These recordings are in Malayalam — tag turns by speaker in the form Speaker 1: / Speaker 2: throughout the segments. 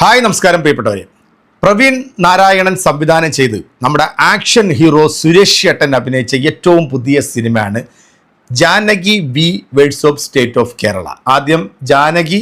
Speaker 1: ഹായ് നമസ്കാരം പ്രിയപ്പെട്ടവരെ. പ്രവീൺ നാരായണൻ സംവിധാനം ചെയ്ത് നമ്മുടെ ആക്ഷൻ ഹീറോ സുരേഷ് ഏട്ടൻ അഭിനയിച്ച ഏറ്റവും പുതിയ സിനിമയാണ് Janaki V versus of state of Kerala. ആദ്യം Janaki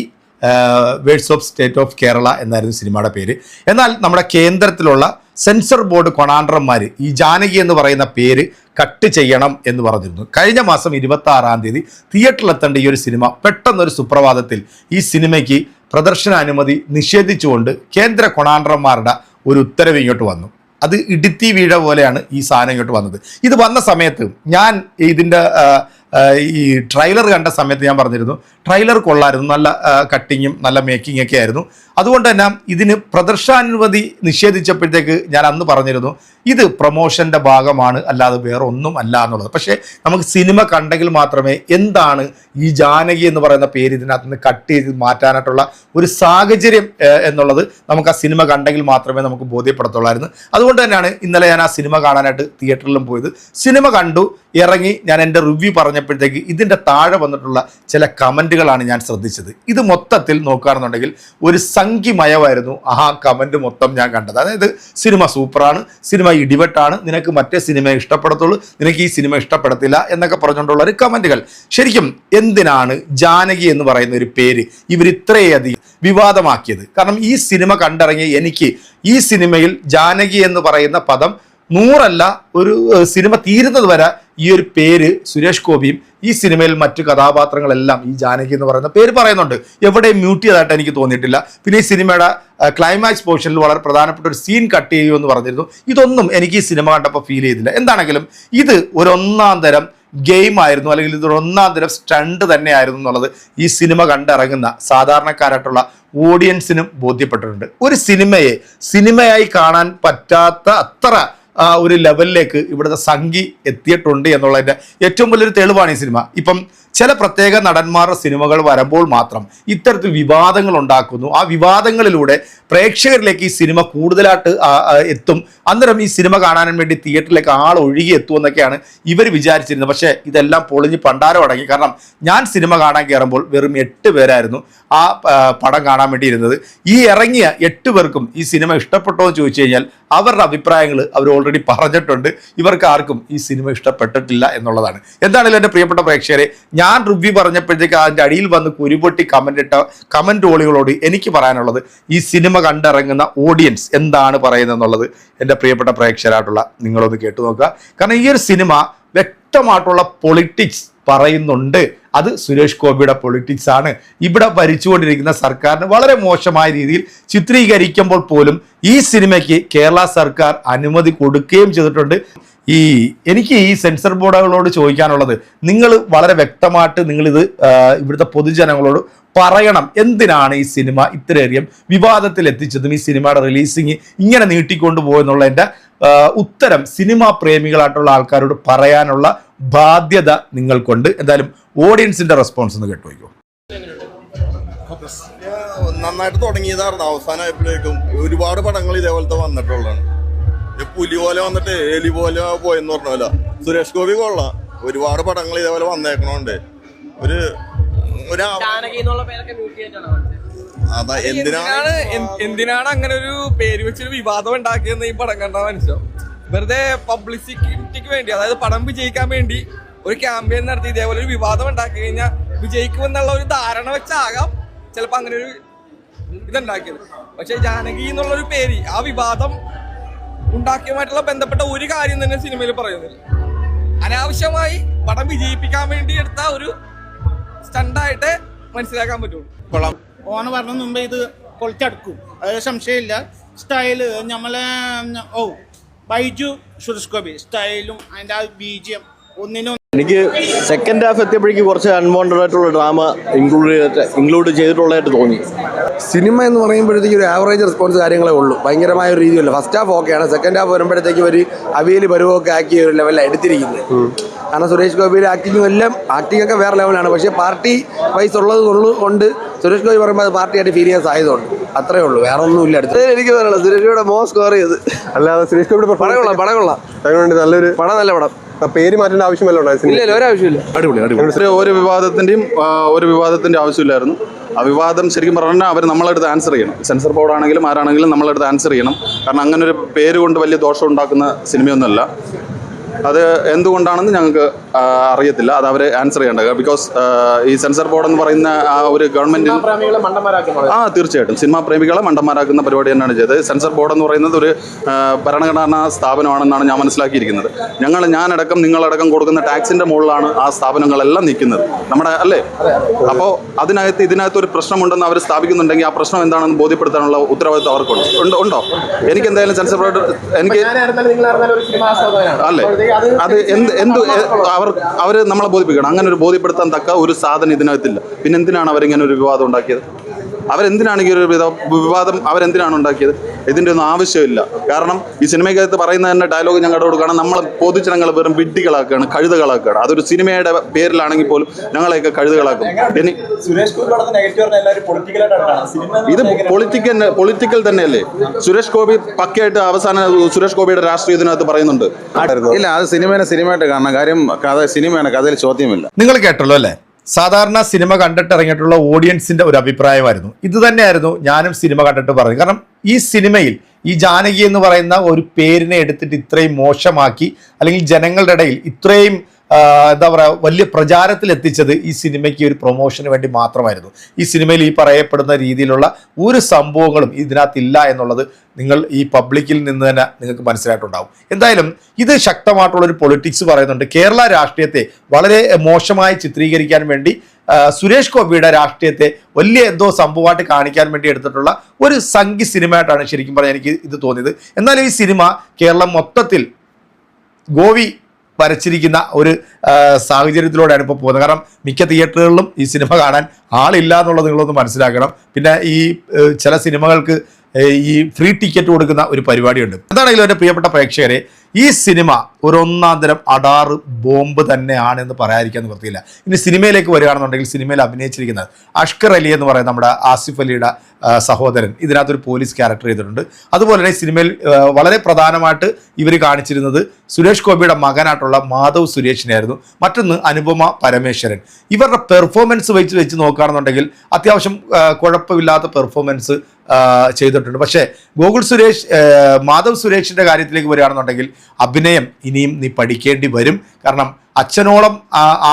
Speaker 1: versus of state of Kerala എന്നായിരുന്നു സിനിമയുടെ പേര്. എന്നാൽ നമ്മുടെ കേന്ദ്രത്തിലുള്ള സെൻസർ ബോർഡ് കൊണാണ്ടർമാർ ഈ ജാനകി എന്ന് പറയുന്ന പേര് കട്ട് ചെയ്യണം എന്ന് പറഞ്ഞിരുന്നു. കഴിഞ്ഞ മാസം ഇരുപത്തി ആറാം തീയതി തിയേറ്ററിലെത്തേണ്ട ഈ ഒരു സിനിമ പെട്ടെന്നൊരു സുപ്രഭാതത്തിൽ ഈ സിനിമയ്ക്ക് പ്രദർശനാനുമതി നിഷേധിച്ചുകൊണ്ട് കേന്ദ്ര കൊണാണ്ടർമാരുടെ ഒരു ഉത്തരവ് ഇങ്ങോട്ട് വന്നു. അത് ഇടുത്തി വീഴ പോലെയാണ് ഈ സാധനം ഇങ്ങോട്ട് വന്നത്. ഇത് വന്ന സമയത്ത് ഞാൻ ഇതിന്റെ ഈ ട്രെയിലർ കണ്ട സമയത്ത് ഞാൻ പറഞ്ഞിരുന്നു ട്രെയിലർ കൊള്ളായിരുന്നു നല്ല കട്ടിങ്ങും നല്ല മേക്കിംഗ് ഒക്കെ ആയിരുന്നു. അതുകൊണ്ട് തന്നെ ഇതിന് പ്രദർശനാനുമതി നിഷേധിച്ചപ്പോഴത്തേക്ക് ഞാൻ അന്ന് പറഞ്ഞിരുന്നു ഇത് പ്രൊമോഷന്റെ ഭാഗമാണ് അല്ലാതെ വേറെ ഒന്നും അല്ല എന്നുള്ളത്. പക്ഷേ നമുക്ക് സിനിമ കണ്ടെങ്കിൽ മാത്രമേ എന്താണ് ഈ ജാനകി എന്ന് പറയുന്ന പേര് ഇതിനകത്ത് നിന്ന് കട്ട് ചെയ്ത് മാറ്റാനായിട്ടുള്ള ഒരു സാഹചര്യം എന്നുള്ളത് നമുക്ക് ആ സിനിമ കണ്ടെങ്കിൽ മാത്രമേ നമുക്ക് ബോധ്യപ്പെടുത്തുള്ളായിരുന്നു. അതുകൊണ്ട് തന്നെയാണ് ഇന്നലെ ഞാൻ ആ സിനിമ കാണാനായിട്ട് തിയേറ്ററിലും പോയത്. സിനിമ കണ്ടു ഇറങ്ങി ഞാൻ എന്റെ റിവ്യൂ പറഞ്ഞപ്പോഴത്തേക്ക് ഇതിന്റെ താഴെ വന്നിട്ടുള്ള ചില കമന്റുകളാണ് ഞാൻ ശ്രദ്ധിച്ചത്. ഇത് മൊത്തത്തിൽ നോക്കുകയാണെന്നുണ്ടെങ്കിൽ ഒരു സംഖ്യമയമായിരുന്നു ആ കമന്റ് മൊത്തം ഞാൻ കണ്ടത്. അതായത് സിനിമ സൂപ്പറാണ് സിനിമ ഇടിവെട്ടാണ് നിനക്ക് മറ്റേ സിനിമ ഇഷ്ടപ്പെടത്തുള്ളൂ നിനക്ക് ഈ സിനിമ ഇഷ്ടപ്പെടത്തില്ല എന്നൊക്കെ പറഞ്ഞുകൊണ്ടുള്ള ഒരു കമന്റുകൾ ശരിക്കും എന്തിനാണ് ജാനകി എന്ന് പറയുന്ന ഒരു പേര് ഇവർ ഇത്രയധികം വിവാദമാക്കിയത്? കാരണം ഈ സിനിമ കണ്ടിറങ്ങിയ എനിക്ക് ഈ സിനിമയിൽ ജാനകി എന്ന് പറയുന്ന പദം നൂറല്ല ഒരു സിനിമ തീരുന്നത് വരെ ഈ ഒരു പേര് സുരേഷ് ഗോപിയും ഈ സിനിമയിൽ മറ്റു കഥാപാത്രങ്ങളെല്ലാം ഈ ജാനകി എന്ന് പറയുന്ന പേര് പറയുന്നുണ്ട്. എവിടെയും മ്യൂട്ട് ചെയ്തതായിട്ട് എനിക്ക് തോന്നിയിട്ടില്ല. പിന്നെ ഈ സിനിമയുടെ ക്ലൈമാക്സ് പോർഷനിൽ വളരെ പ്രധാനപ്പെട്ട ഒരു സീൻ കട്ട് ചെയ്യുമെന്ന് പറഞ്ഞിരുന്നു. ഇതൊന്നും എനിക്ക് ഈ സിനിമ കണ്ടപ്പോൾ ഫീൽ ചെയ്തില്ല. എന്താണെങ്കിലും ഇത് ഒരു ഒന്നാം തരം ഗെയിം ആയിരുന്നു അല്ലെങ്കിൽ ഇതൊരു ഒന്നാം തരം സ്റ്റണ്ട് തന്നെയായിരുന്നു എന്നുള്ളത് ഈ സിനിമ കണ്ടിറങ്ങുന്ന സാധാരണക്കാരായിട്ടുള്ള ഓഡിയൻസിനും ബോധ്യപ്പെട്ടിട്ടുണ്ട്. ഒരു സിനിമയെ സിനിമയായി കാണാൻ പറ്റാത്ത അത്ര ഒരു ലെവലിലേക്ക് ഇവിടുത്തെ സംഗി എത്തിയിട്ടുണ്ട് എന്നുള്ളതിന്റെ ഏറ്റവും വലിയൊരു തെളിവാണ് ഈ സിനിമ. ഇപ്പം ചില പ്രത്യേക നടന്മാരുടെ സിനിമകൾ വരുമ്പോൾ മാത്രം ഇത്തരത്തിൽ വിവാദങ്ങൾ ഉണ്ടാക്കുന്നു. ആ വിവാദങ്ങളിലൂടെ പ്രേക്ഷകരിലേക്ക് ഈ സിനിമ കൂടുതലായിട്ട് ആ, ആ, എത്തും. അന്നേരം ഈ സിനിമ കാണാനും വേണ്ടി തിയേറ്ററിലേക്ക് ആൾ ഒഴുകി എത്തുമെന്നൊക്കെയാണ് ഇവർ വിചാരിച്ചിരുന്നത്. പക്ഷേ ഇതെല്ലാം പൊളിഞ്ഞ് പണ്ടാരം അടങ്ങി. കാരണം ഞാൻ സിനിമ കാണാൻ കയറുമ്പോൾ വെറും എട്ട് പേരായിരുന്നു ആ ആ, പടം കാണാൻ വേണ്ടി ഇരുന്നത്. ഈ ഇറങ്ങിയ എട്ട് പേർക്കും ഈ സിനിമ ഇഷ്ടപ്പെട്ടോ എന്ന് ചോദിച്ചു കഴിഞ്ഞാൽ അവരുടെ അഭിപ്രായങ്ങൾ അവർ പറഞ്ഞിട്ടുണ്ട്. ഇവർക്ക് ആർക്കും ഈ സിനിമ ഇഷ്ടപ്പെട്ടിട്ടില്ല എന്നുള്ളതാണ്. എന്താണെങ്കിലും എന്റെ പ്രിയപ്പെട്ട പ്രേക്ഷകരെ ഞാൻ റിവ്യൂ പറഞ്ഞപ്പോഴത്തേക്ക് അതിന്റെ അടിയിൽ വന്ന് കുരുപൊട്ടി കമന്റ് ഇട്ട കമന്റ് ഓളികളോട് എനിക്ക് പറയാനുള്ളത് ഈ സിനിമ കണ്ടിറങ്ങുന്ന ഓഡിയൻസ് എന്താണ് പറയുന്നത് എന്നുള്ളത് എന്റെ പ്രിയപ്പെട്ട പ്രേക്ഷകരായിട്ടുള്ള നിങ്ങളൊന്ന് കേട്ടു നോക്കുക. കാരണം ഈ ഒരു സിനിമ വ്യക്തമായിട്ടുള്ള പൊളിറ്റിക്സ് പറയുന്നുണ്ട്. അത് സുരേഷ് ഗോപിയുടെ പൊളിറ്റിക്സ് ആണ്. ഇവിടെ ഭരിച്ചുകൊണ്ടിരിക്കുന്ന സർക്കാരിന് വളരെ മോശമായ രീതിയിൽ ചിത്രീകരിക്കുമ്പോൾ പോലും ഈ സിനിമയ്ക്ക് കേരള സർക്കാർ അനുമതി കൊടുക്കുകയും ചെയ്തിട്ടുണ്ട്. ഈ എനിക്ക് ഈ സെൻസർ ബോർഡുകളോട് ചോദിക്കാനുള്ളത് നിങ്ങൾ വളരെ വ്യക്തമായിട്ട് നിങ്ങളിത് ഇവിടുത്തെ പൊതുജനങ്ങളോട് പറയണം. എന്തിനാണ് ഈ സിനിമ ഇത്രയധികം വിവാദത്തിൽ എത്തിച്ചതും ഈ സിനിമയുടെ റിലീസിങ് ഇങ്ങനെ നീട്ടിക്കൊണ്ടു പോകുന്നുള്ളതിന്റെ ആ, ഉത്തരം സിനിമാ പ്രേമികളായിട്ടുള്ള ആൾക്കാരോട് പറയാനുള്ള ബാധ്യത നിങ്ങൾക്കുണ്ട്. എന്തായാലും ഓഡിയൻസിന്റെ റെസ്പോൺസ് ഒന്ന് കേട്ടുപോയിക്കോ
Speaker 2: നന്നായിട്ട് തുടങ്ങിയതായിരുന്നു. അവസാനമായപ്പോഴേക്കും ഒരുപാട് പടങ്ങൾ ഇതേപോലത്തെ വന്നിട്ടുള്ളതാണ്. പുലി പോലെ വന്നിട്ട് എലി പോലെ പോയെന്ന് പറഞ്ഞ പോലെ സുരേഷ് ഗോപി കൊള്ളാം. ഒരുപാട് പടങ്ങൾ ഇതേപോലെ വന്നേക്കണോണ്ട്. ഒരു ഒരു ആ-
Speaker 3: എന്നുള്ള പേരൊക്കെ മ്യൂട്ട്
Speaker 2: അതാ എന്തിനാണ്
Speaker 4: എന്തിനാണ് അങ്ങനെ ഒരു പേര് വെച്ചൊരു വിവാദം ഉണ്ടാക്കിയെന്ന് ഈ പടം കണ്ടാ മനസ്സിലാവും. വെറുതെ പബ്ലിസിറ്റിക്ക് വേണ്ടി അതായത് പടം വിജയിക്കാൻ വേണ്ടി ഒരു ക്യാമ്പയിൻ നടത്തി ഇതേപോലെ ഒരു വിവാദം ഉണ്ടാക്കി കഴിഞ്ഞാൽ വിജയിക്കുമെന്നുള്ള ഒരു ധാരണ വെച്ചാകാം ചിലപ്പോൾ അങ്ങനെ ഒരു ഇതുണ്ടാക്കിയത്. പക്ഷെ ജാനകി എന്നുള്ള ഒരു പേര് ആ വിവാദം ഉണ്ടാക്കിയതുമായിട്ടുള്ള ബന്ധപ്പെട്ട ഒരു കാര്യം തന്നെ സിനിമയിൽ പറയുന്നില്ല. അനാവശ്യമായി പടം വിജയിപ്പിക്കാൻ വേണ്ടി എടുത്ത ഒരു സ്റ്റണ്ടായിട്ട് മനസ്സിലാക്കാൻ പറ്റുള്ളൂ.
Speaker 5: കൊള്ളാം. ഓന് പറഞ്ഞ മുമ്പേ ഇത് പൊളിച്ചടക്കും. അത് സംശയമില്ല. സ്റ്റൈൽ നമ്മളെ ഓ ബൈജു സുരേഷ് ഗോപി സ്റ്റൈലും അതിന്റെ ആ ബീജിയം ഒന്നിനും
Speaker 6: എനിക്ക് സെക്കൻഡ് ഹാഫ് എത്തിയപ്പോഴേക്ക് കുറച്ച് അൺവാണ്ടഡ് ആയിട്ടുള്ള ഡ്രാമ ഇൻക്ലൂഡ് ചെയ്തിട്ട് ഇൻക്ലൂഡ് ചെയ്തിട്ടുള്ളതായിട്ട് തോന്നി.
Speaker 7: സിനിമ എന്ന് പറയുമ്പോഴത്തേക്ക് ഒരു ആവറേജ് റെസ്പോൺസ് കാര്യങ്ങളേ ഉള്ളൂ. ഭയങ്കരമായ ഒരു രീതിയല്ല. ഫസ്റ്റ് ഹാഫ് ഓക്കെയാണ് സെക്കൻഡ് ഹാഫ് വരുമ്പോഴത്തേക്ക് ഒരു അവിയൽ പരുവമൊക്കെ ആക്കിയ ഒരു ലെവലിൽ എടുത്തിരിക്കുന്നത്. കാരണം സുരേഷ് ഗോപിയുടെ ആക്ടിങ്ങും എല്ലാം ആക്ടിങ്ങൊക്കെ ഒക്കെ വേറെ ലെവലാണ് പക്ഷേ പാർട്ടി വൈസ് ഉള്ളത് ഉള്ളു കൊണ്ട് സുരേഷ് ഗോപി പറയുമ്പോൾ അത് പാർട്ടിയായിട്ട് ഫീലിയൻസ് ആയതുകൊണ്ട് അത്രേ ഉള്ളൂ. വേറെ ഒന്നുമില്ല അടുത്ത്.
Speaker 6: എനിക്ക് പറയണം സുരേഷ് ഗോപിയുടെ മോ സ്കോർ ചെയ്ത്.
Speaker 8: അല്ലാതെ സുരേഷ് ഗോപിയുടെ
Speaker 7: പടം കൊള്ളാം പടം കൊള്ളാം.
Speaker 8: നല്ലൊരു
Speaker 7: പടം നല്ല പടം.
Speaker 8: പേര് മാറ്റേണ്ട ആവശ്യമല്ലോ
Speaker 7: ഇല്ല ഇല്ല ഒരാവശ്യമില്ല.
Speaker 8: അടിപൊളി അടിപൊളി. ഒരു വിവാദത്തിന്റെയും ഒരു വിവാദത്തിന്റെ ആവശ്യമില്ലായിരുന്നു.
Speaker 9: ആ വിവാദം ശരിക്കും പറഞ്ഞാൽ അവർ നമ്മളെടുത്ത് ആൻസർ ചെയ്യണം. സെൻസർ ബോർഡ് ആണെങ്കിലും ആരാണെങ്കിലും നമ്മളെടുത്ത് ആൻസർ ചെയ്യണം. കാരണം അങ്ങനെ ഒരു പേര് കൊണ്ട് വലിയ ദോഷം ഉണ്ടാക്കുന്ന സിനിമയൊന്നുമല്ല. അത് എന്തുകൊണ്ടാണെന്ന് ഞങ്ങൾക്ക് അറിയത്തില്ല. അത് അവർ ആൻസർ ചെയ്യേണ്ടത് ബിക്കോസ് ഈ സെൻസർ ബോർഡ് എന്ന് പറയുന്ന ആ ഒരു ഗവൺമെന്റ് ആ തീർച്ചയായിട്ടും. സിനിമാ പ്രേമികളെ മണ്ടന്മാരാക്കുന്ന പരിപാടി തന്നെയാണ് ചെയ്തത്. സെൻസർ ബോർഡ് എന്ന് പറയുന്നത് ഒരു ഭരണഘടനാ സ്ഥാപനമാണെന്നാണ് ഞാൻ മനസ്സിലാക്കിയിരിക്കുന്നത്. ഞങ്ങൾ ഞാനടക്കം നിങ്ങളടക്കം കൊടുക്കുന്ന ടാക്സിന്റെ മുകളിലാണ് ആ സ്ഥാപനങ്ങളെല്ലാം നിൽക്കുന്നത്. നമ്മുടെ അല്ലേ? അപ്പോൾ അതിനകത്ത് ഇതിനകത്ത് ഒരു പ്രശ്നമുണ്ടെന്ന് അവർ സ്ഥാപിക്കുന്നുണ്ടെങ്കിൽ ആ പ്രശ്നം എന്താണെന്ന് ബോധ്യപ്പെടുത്താനുള്ള ഉത്തരവാദിത്വം അവർക്കുണ്ട്. ഉണ്ടോ? എനിക്ക് എന്തായാലും സെൻസർ ബോർഡ് എനിക്ക് അല്ലേ? അത് എന്ത് എന്ത് അവർ അവർ നമ്മളെ ബോധിപ്പിക്കണം. അങ്ങനെ ഒരു ബോധ്യപ്പെടുത്താൻ തക്ക ഒരു സാധനം ഇതിനകത്തില്ല. പിന്നെ എന്തിനാണ് അവരിങ്ങനെ ഒരു വിവാദം ഉണ്ടാക്കിയത്? അവരെന്തിനാണ് ഈ ഒരു വിധ- വിവാദം അവരെന്തിനാണ് ഉണ്ടാക്കിയത്? ഇതിന്റെ ഒന്നും ആവശ്യമില്ല. കാരണം ഈ സിനിമയ്ക്കകത്ത് പറയുന്ന തന്നെ ഡയലോഗ് ഞങ്ങളുടെ കൊടുക്കുകയാണ്. നമ്മളെ പൊതുജനങ്ങൾ വെറും വിഡ്ഢികളാക്കുകയാണ് കഴുതകളാക്കുകയാണ്. അതൊരു സിനിമയുടെ പേരിലാണെങ്കിൽ പോലും ഞങ്ങളെയൊക്കെ കഴുതകളാക്കും. ഇനി ഇത് പൊളിറ്റിക്കൽ പൊളിറ്റിക്കൽ തന്നെയല്ലേ? സുരേഷ് ഗോപി പക്കയായിട്ട് അവസാന സുരേഷ് ഗോപിയുടെ രാഷ്ട്രീയ ഇതിനകത്ത് പറയുന്നുണ്ട്.
Speaker 10: ഇല്ല അത് സിനിമേനെ സിനിമയായിട്ട് കാണണം. കാര്യം കഥ സിനിമയാണ്. കഥയിൽ ചോദ്യമില്ല.
Speaker 1: നിങ്ങൾ കേട്ടല്ലോ അല്ലേ? സാധാരണ സിനിമ കണ്ടിട്ട് ഇറങ്ങിയിട്ടുള്ള ഓഡിയൻസിന്റെ ഒരു അഭിപ്രായമായിരുന്നു. ഇത് തന്നെയായിരുന്നു ഞാനും സിനിമ കണ്ടിട്ട് പറഞ്ഞത്. കാരണം ഈ സിനിമയിൽ ഈ ജാനകി എന്ന് പറയുന്ന ഒരു പേരിനെ എടുത്തിട്ട് ഇത്രയും മോശമാക്കി അല്ലെങ്കിൽ ജനങ്ങളുടെ ഇടയിൽ ഇത്രയും എന്താ പറയുക വലിയ പ്രചാരത്തിൽ എത്തിച്ചത് ഈ സിനിമയ്ക്ക് ഒരു പ്രൊമോഷന് വേണ്ടി മാത്രമായിരുന്നു. ഈ സിനിമയിൽ ഈ പറയപ്പെടുന്ന രീതിയിലുള്ള ഒരു സംഭവങ്ങളും ഇതിനകത്തില്ല എന്നുള്ളത് നിങ്ങൾ ഈ പബ്ലിക്കിൽ നിന്ന് തന്നെ നിങ്ങൾക്ക് മനസ്സിലായിട്ടുണ്ടാവും. എന്തായാലും ഇത് ശക്തമായിട്ടുള്ള ഒരു പൊളിറ്റിക്സ് പറയുന്നുണ്ട്. കേരള രാഷ്ട്രീയത്തെ വളരെ മോശമായി ചിത്രീകരിക്കാൻ വേണ്ടി സുരേഷ് ഗോപിയുടെ രാഷ്ട്രീയത്തെ വലിയ എന്തോ സംഭവമായിട്ട് കാണിക്കാൻ വേണ്ടി എടുത്തിട്ടുള്ള ഒരു സംഘി സിനിമയായിട്ടാണ് ശരിക്കും പറഞ്ഞാൽ എനിക്ക് ഇത് തോന്നിയത്. എന്നാലും ഈ സിനിമ കേരളം മൊത്തത്തിൽ ഗോവി വരച്ചിരിക്കുന്ന ഒരു സാഹചര്യത്തിലൂടെയാണ് ഇപ്പോൾ പോകുന്നത്. കാരണം മിക്ക തിയേറ്ററുകളിലും ഈ സിനിമ കാണാൻ ആളില്ല എന്നുള്ളത് നിങ്ങളൊന്ന് മനസ്സിലാക്കണം. പിന്നെ ഈ ചില സിനിമകൾക്ക് ഈ ഫ്രീ ടിക്കറ്റ് കൊടുക്കുന്ന ഒരു പരിപാടിയുണ്ട്. അതാണെങ്കിലും എന്റെ പ്രിയപ്പെട്ട പ്രേക്ഷകരെ ഈ സിനിമ ഒരു ഒന്നാം തരം അടാറ് ബോംബ് തന്നെയാണെന്ന് പറയാതിരിക്കാൻ നിവൃത്തിയില്ല ഇനി സിനിമയിലേക്ക് വരികയാണെന്നുണ്ടെങ്കിൽ സിനിമയിൽ അഭിനയിച്ചിരിക്കുന്നത് അഷ്കർ അലി എന്ന് പറയുന്ന നമ്മുടെ ആസിഫ് അലിയുടെ സഹോദരൻ. ഇതിനകത്തൊരു പോലീസ് ക്യാരക്ടർ ചെയ്തിട്ടുണ്ട്. അതുപോലെ തന്നെ സിനിമയിൽ വളരെ പ്രധാനമായിട്ട് ഇവർ കാണിച്ചിരുന്നത് സുരേഷ് ഗോപിയുടെ മകനായിട്ടുള്ള മാധവ് സുരേഷിനായിരുന്നു മറ്റൊന്ന് അനുപമ പരമേശ്വരൻ. ഇവരുടെ പെർഫോമൻസ് വെച്ച് വെച്ച് നോക്കുകയാണെന്നുണ്ടെങ്കിൽ അത്യാവശ്യം കുഴപ്പമില്ലാത്ത പെർഫോമൻസ് ചെയ്തിട്ടുണ്ട്. പക്ഷേ ഗോകുൽ സുരേഷ് മാധവ് സുരേഷിന്റെ കാര്യത്തിലേക്ക് വരികയാണെന്നുണ്ടെങ്കിൽ അഭിനയം ഇനിയും നീ പഠിക്കേണ്ടി വരും. കാരണം അച്ഛനോളം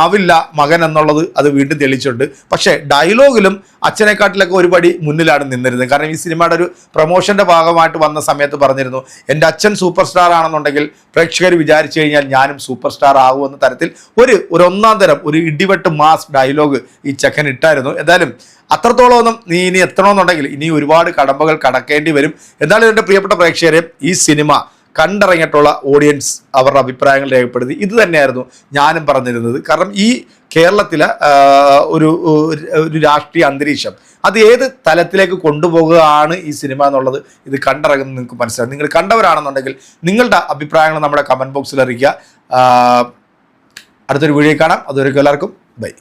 Speaker 1: ആവില്ല മകൻ എന്നുള്ളത് അത് വീണ്ടും തെളിയിച്ചിട്ടുണ്ട്. പക്ഷേ ഡയലോഗിലും അച്ഛനെക്കാട്ടിലൊക്കെ ഒരുപടി മുന്നിലാണ് നിന്നിരുന്നത്. കാരണം ഈ സിനിമയുടെ ഒരു പ്രൊമോഷന്റെ ഭാഗമായിട്ട് വന്ന സമയത്ത് പറഞ്ഞിരുന്നു എന്റെ അച്ഛൻ സൂപ്പർ സ്റ്റാർ ആണെന്നുണ്ടെങ്കിൽ പ്രേക്ഷകർ വിചാരിച്ചു കഴിഞ്ഞാൽ ഞാനും സൂപ്പർ സ്റ്റാർ ആകുമെന്ന തരത്തിൽ ഒരു ഒരു ഒന്നാം തരം ഒരു ഇടിവെട്ട് മാസ് ഡയലോഗ് ഈ ചെക്കൻ ഇട്ടായിരുന്നു. എന്തായാലും അത്രത്തോളം ഒന്നും നീ ഇനി എത്തണമെന്നുണ്ടെങ്കിൽ ഇനി ഒരുപാട് കടമ്പകൾ കടക്കേണ്ടി വരും. എന്നാലും എന്റെ പ്രിയപ്പെട്ട പ്രേക്ഷകരെ ഈ സിനിമ കണ്ടിറങ്ങിയിട്ടുള്ള ഓഡിയൻസ് അവരുടെ അഭിപ്രായങ്ങൾ രേഖപ്പെടുത്തി. ഇത് തന്നെയായിരുന്നു ഞാനും പറഞ്ഞിരുന്നത്. കാരണം ഈ കേരളത്തിലെ ഒരു ഒരു രാഷ്ട്രീയ അന്തരീക്ഷം അത് ഏത് തലത്തിലേക്ക് കൊണ്ടുപോകുകയാണ് ഈ സിനിമ എന്നുള്ളത് ഇത് കണ്ടിറങ്ങുന്നത് നിങ്ങൾക്ക് മനസ്സിലാവും. നിങ്ങൾ കണ്ടവരാണെന്നുണ്ടെങ്കിൽ നിങ്ങളുടെ അഭിപ്രായങ്ങൾ നമ്മുടെ കമന്റ് ബോക്സിൽ അറിയിക്കുക. അടുത്തൊരു വീഡിയോ കാണാം. അതുവരെക്കും എല്ലാവർക്കും ബൈ.